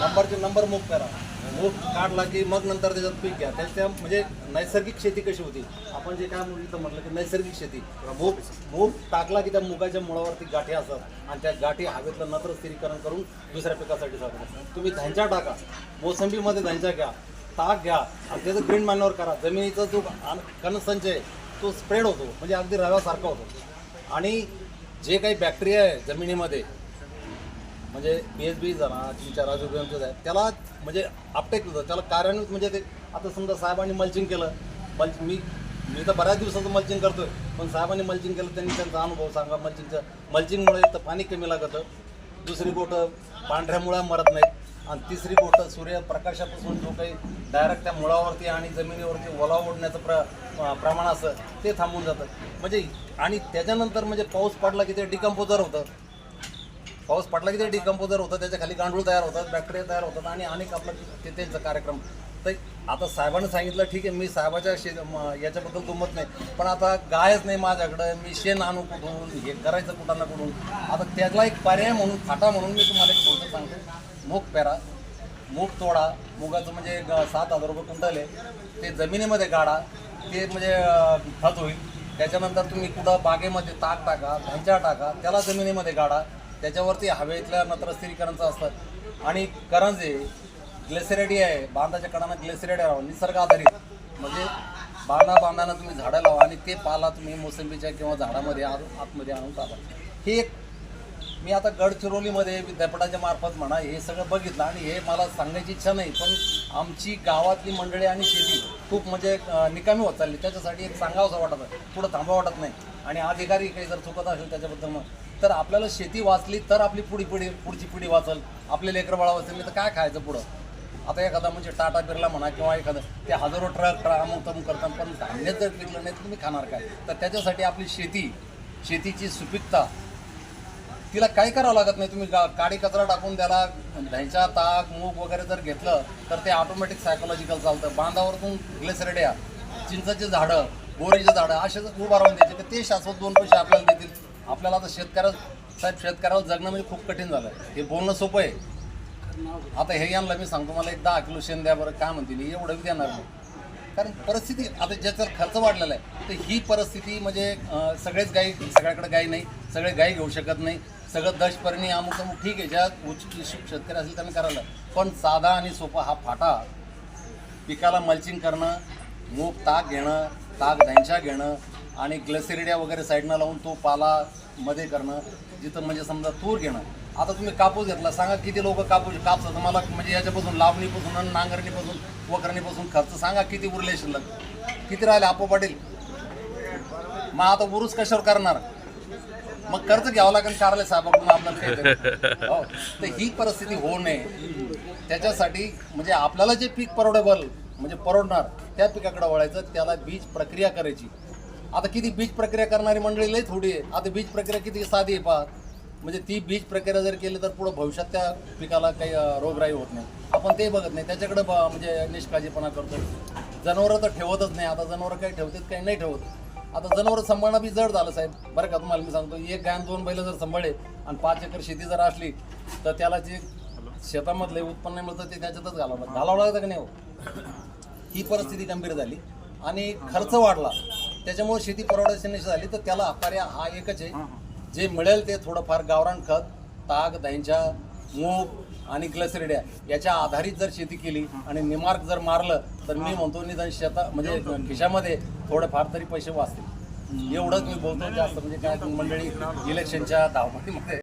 नंबरचे नंबर मूग करा. मूग काढला की मग नंतर त्याच्यात पीक घ्या. त्याच्या म्हणजे नैसर्गिक शेती कशी होती? आपण जे काय म्हटलं म्हटलं की नैसर्गिक शेती. मूग मूग टाकला की त्या मुगाच्या मुळावरती गाठी असतात. आणि त्या गाठी हवेतलं नत्र स्थिरीकरण करून दुसऱ्या पिकासाठी जातात तुम्ही धांच्या टाका. मोसंबीमध्ये धांच्या घ्या. ताक घ्या. आणि त्याचं ग्रीन मॅनवर करा. जमिनीचा जो अन- आहे तो स्प्रेड होतो. म्हणजे अगदी रव्यासारखा होतो. आणि जे काही बॅक्टेरिया आहे जमिनीमध्ये म्हणजे बी एस बी झाला तुमच्या राजूग्रामचं आहे त्याला म्हणजे अपटेक होतं. त्याला कार्यान्वित म्हणजे ते आता समजा साहेबांनी मल्चिंग केलं मल्च मी मी तर बऱ्याच दिवसाचं मल्चिंग करतोय पण साहेबांनी मल्चिंग केलं त्यांनी त्यांचा अनुभव सांगा. मल्चिंगचं मल्चिंगमुळे तर पाणी कमी लागतं. दुसरी बोटं पांढऱ्या मुळ्या मरत नाहीत. आणि तिसरी गोष्ट सूर्यप्रकाशापासून जो काही डायरेक्ट त्या मुळावरती आणि जमिनीवरती ओला ओढण्याचं प्र प्रमाण असं ते थांबून जातं. म्हणजे आणि त्याच्यानंतर म्हणजे पाऊस पडला की ते डिकम्पोजर होतं. पाऊस पडला की ते डिकम्पोजर होतं त्याच्याखाली गांडूळ तयार होतात बॅक्टेरिया तयार होतात आणि अनेक आपला ते त्यांचा कार्यक्रम. तर आता साहेबांनी सांगितलं ठीक आहे मी साहेबाच्या शे याच्याबद्दल दुमत नाही. पण आता गायच नाही माझ्याकडं मी शेण आणू कुठून हे करायचं कुठं ना कुठून. आता त्याला एक पर्याय म्हणून फाटा म्हणून मी तुम्हाला एक गोष्ट सांगतो. मूग पेरा मूग तोडा मुगाचं म्हणजे सात हजार रुपये क्विंटल आहे. ते जमिनीमध्ये गाडा ते म्हणजे खत होईल. त्याच्यानंतर तुम्ही कुठं बागेमध्ये ताक टाका धांच्या टाका त्याला जमिनीमध्ये गाडा त्याच्यावरती हवेतल्या नत्र स्थिरीकरणचं असतं. आणि करंजे ग्लेसरेडी आहे बांधाच्या कडानं ग्लेसरेडी राहा निसर्ग आधारित. म्हणजे बांधा बांधाना तुम्ही झाडं लावा आणि ते पाला तुम्ही मोसंबीच्या किंवा झाडामध्ये आत आतमध्ये आणून टाका. हे एक मी आता गडचिरोलीमध्ये विद्यापीठाच्या मार्फत म्हणा हे सगळं बघितलं आणि हे मला सांगायची इच्छा नाही पण आमची गावातली मंडळी आणि शेती खूप म्हणजे निकामी होत चालली. त्याच्यासाठी एक सांगावंसं वाटत आहे. पुढं थांबावं वाटत नाही. आणि अधिकारी काही जर चुकत असेल त्याच्याबद्दल मग तर आपल्याला शेती वाचली तर आपली पुढी पिढी पुढची पिढी वाचल. आपले लेकरं बाळा वाचले तर काय खायचं पुढं? आता एखादा म्हणजे टाटा बिर्ला म्हणा किंवा एखादं ते हजारो ट्रक ट्रक अमुक तमुक करतात पण धान्य जर पिकलं नाही तर तुम्ही खाणार काय? तर त्याच्यासाठी आपली शेती शेतीची सुपीकता तिला काही करावं लागत नाही. तुम्ही गा- काडी कचरा टाकून त्याला घ्यायचा ताक मूग वगैरे जर घेतलं तर ते ऑटोमॅटिक सायकोलॉजिकल चालतं. बांधावरतून ग्लेसरेड्या चिंचाचे झाडं बोरीचे झाडं असे जर द्यायचे ते शाश्वत दोन पैसे आपल्याला देतील. आपल्याला आता शेतकऱ्या साहेब शेतकऱ्याला जगणं म्हणजे खूप कठीण झालं हे बोलणं सोपं आहे. आता हे यांना मी सांगतो मला एक दहा किलो शेण द्या बरं काय म्हणतील एवढं बी देणार नाही. कारण परिस्थिती आता ज्याचा खर्च वाढलेला आहे तर ही परिस्थिती म्हणजे सगळेच गाई सगळ्याकडे गाई नाही सगळे गाई घेऊ शकत नाही. सगळं दशपरिणी अमुक अमुक ठीक आहे ज्या उच्च शिक्षित शेतकरी असेल त्यांनी करायला. पण साधा आणि सोपा हा फाटा पिकाला मल्चिंग करणं मूग ताक घेणं ताक धैंच्या घेणं आणि ग्लसेरिड्या वगैरे साईडनं लावून तो पाला मध्ये करणं जिथं म्हणजे समजा तूर घेणं. आता तुम्ही कापूस घेतला सांगा किती लोक कापूस कापसाचं मला म्हणजे याच्यापासून लावणीपासून आणि नांगरणीपासून वकरणीपासून खर्च सांगा किती उरले शिल्लक? किती राहिले आपो पाटील मग आता उरूस कशावर करणार? मग कर्ज घ्यावं लागेल कारले साहेबाकडून आपल्याला हो. तर ही परिस्थिती होऊ नये. त्याच्यासाठी म्हणजे आपल्याला जे पीक परवडेबल म्हणजे परवडणार त्या पिकाकडे वळायचं त्याला बीज प्रक्रिया करायची. आता किती बीज प्रक्रिया करणारी मंडळी लई थोडी आहे. आता बीज प्रक्रिया किती साधी आहे पहा. म्हणजे ती बीज प्रक्रिया जर केली तर पुढं भविष्यात त्या पिकाला काही रोगराई होत नाही. आपण ते बघत नाही. त्याच्याकडे ब- म्हणजे निष्काळजीपणा करतो जनावरं तर ठेवतच नाही. आता जनावरं काही ठेवतात काही नाही ठेवत. आता जनावरं सांभाळणं बी जड झालं साहेब. बरं का तुम्हाला मी सांगतो एक गाय दोन बैल जर सांभाळले आणि पाच एकर शेती जर असली तर त्याला जे शेतामधले उत्पन्न मिळतं ते त्याच्यातच घालावं लागतं. घालावं लागतं का नाही हो? ही परिस्थिती गंभीर झाली आणि खर्च वाढला. त्याच्यामुळे शेती परवडायची नाही झाली तर त्याला पर्याय हा एकच आहे. जे मिळेल ते थोडंफार गावरान खत ताक दह्यांच्या मूग आणि ग्लसरेड्या याच्या आधारित जर शेती केली आणि निमार्क जर मारलं तर मी म्हणतो निदान शेता म्हणजे खिशामध्ये थोडेफार तरी पैसे वाचतील. एवढंच मी बोलतो जास्त म्हणजे काय मंडळी इलेक्शनच्या धावपळीमध्ये.